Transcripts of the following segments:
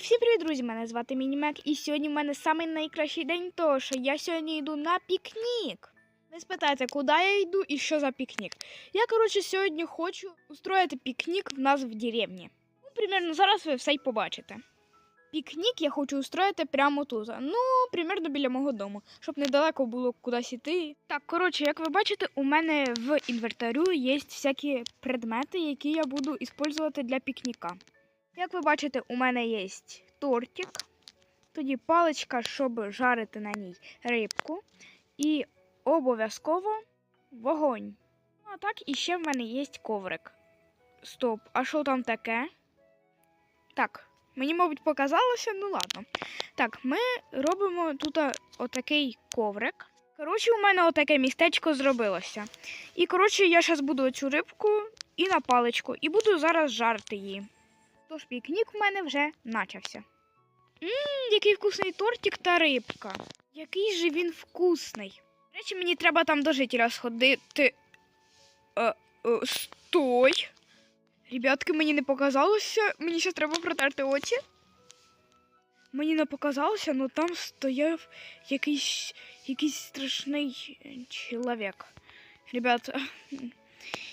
всім привіт, друзі! Мене звати Мінімек, і сьогодні в мене самий найкращий день, тому що я сьогодні йду на пікнік. Ви спитаєте, куди я йду і що за пікнік? Я, коротше, сьогодні хочу устроїти пікнік в нас в деревні. Ну, примерно зараз ви все й побачите. Пікнік я хочу устроїти прямо тут. Ну, примерно біля мого дому, щоб недалеко було кудись іти. Так, коротше, як ви бачите, у мене в інвентарю є всякі предмети, які я буду використовувати для пікніка. Як ви бачите, у мене є тортик, тоді паличка, щоб жарити на ній рибку, і обов'язково вогонь. Ну, а так, і ще в мене є коврик. Стоп, а що там таке? Так, мені, мабуть, показалося, ну ладно. Так, ми робимо тут отакий коврик. Коротше, у мене отаке містечко зробилося. І коротше, я зараз буду цю рибку і на паличку, і буду зараз жарити її. Тож пікнік в мене вже начався. Ммм, який вкусний тортик та рибка. Який же він вкусний. До речі, мені треба там до жителя сходити. Е, е, стой. Ребятки, мені не показалося. Мені ще треба протерти очі. Мені не показалося, але там стояв якийсь, якийсь страшний чоловік. Ребята,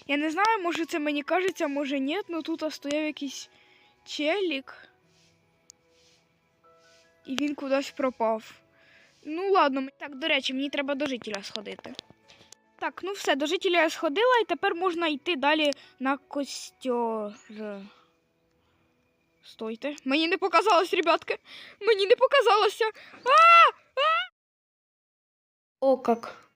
я не знаю, може це мені кажеться, може ні, але тут стояв якийсь челік. І він кудись пропав. Ну, ладно, так, до речі, мені треба до жителя сходити. Так, ну все, до жителя я сходила, і тепер можна йти далі на костер. Стойте. Мені не показалось, ребятки. Мені не показалося. А! А! О, как.